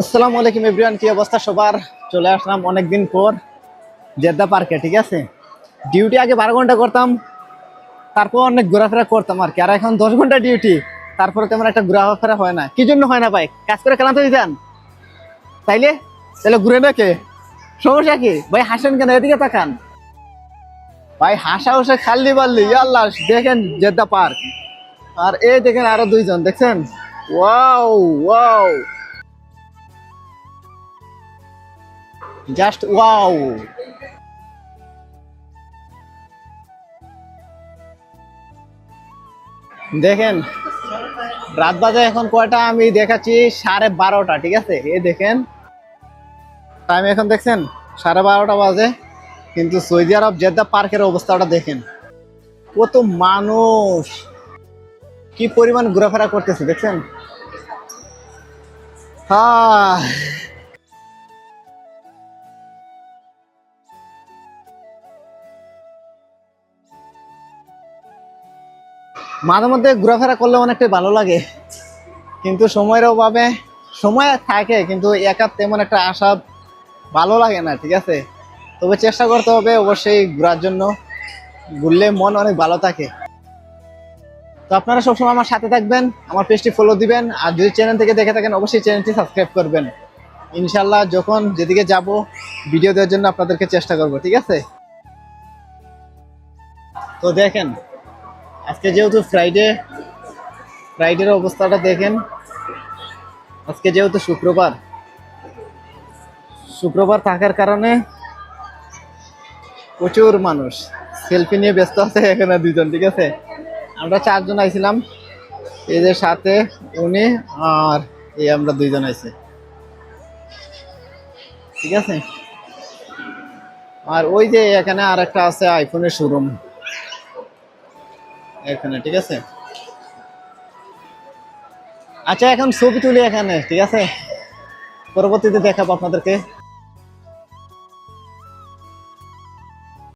আসসালামু আলাইকুম এভরিওয়ান, কি অবস্থা সবার? চলে আসলাম অনেকদিন পর জেদ্দা পার্কে, ঠিক আছে? ডিউটি আগে বারো ঘণ্টা করতাম, তারপর অনেক ঘোরাফেরা করতাম আর কি। আর এখন দশ ঘণ্টা ডিউটি, তারপরে তেমন একটা ঘোরাফেরা হয় না। কি জন্য হয় না ভাই? কাজ করে ক্লান্ত দিতেন তাইলে? তাহলে ঘুরে দেখে সমস্যা কি? ভাই, হাসেন কেন? এদিকে তাকান। ভাই, হাসা উসে খাল্লি বাল্লি আল্লাহ, দেখেন জেদ্দা পার্ক। আর এই দেখেন আরও দুইজন, দেখছেন? Wow wow. Just wow. দেখেন, রাত বাজে এখন কয়টা? আমি দেখাচ্ছি সাড়ে বারোটা, ঠিক আছে? এ দেখেন টাইম এখন দেখছেন, সাড়ে বারোটা বাজে। কিন্তু সৌদি আরব জেদ্দা পার্কের অবস্থাটা দেখেন, কত মানুষ। কি পরিমাণ ঘোরাফেরা করতেছে, দেখছেন? হ্যাঁ। মাঝে মধ্যে ঘোরাফেরা করলে অনেকটাই ভালো লাগে। কিন্তু সময়ের অভাবে, সময় থাকে, কিন্তু একা তেমন একটা আশা ভালো লাগে না, ঠিক আছে? তবে চেষ্টা করতে হবে অবশ্যই ঘোরার জন্য। ঘুরলে মন অনেক ভালো থাকে। তো আপনারা সবসময় আমার সাথে থাকবেন, আমার পেজটি ফলো দিবেন, আর যদি চ্যানেল থেকে দেখে থাকেন, অবশ্যই চ্যানেলটি সাবস্ক্রাইব করবেন। ইনশাল্লাহ যখন যেদিকে যাব ভিডিও দেওয়ার জন্য আপনাদেরকে চেষ্টা করব, ঠিক আছে? তো দেখেন আজকে যেহেতু ফ্রাইডে ফ্রাইডের অবস্থাটা দেখেন। আজকে যেহেতু শুক্রবার শুক্রবার থাকার কারণে প্রচুর মানুষ সেলফি নিয়ে ব্যস্ত আছে এখানে দুজন ঠিক আছে? আমরা চারজন আইছিলাম, এদের সাথে উনি আর এই আমরা দুইজন আইছি। ঠিক আছে? আর ওই যে এখানে আর একটা আছে আইফোনের শোরুম এখানে ঠিক আছে? আচ্ছা এখন ছবি তুলি এখানে ঠিক আছে? পরবর্তীতে দেখাবো আপনাদেরকে।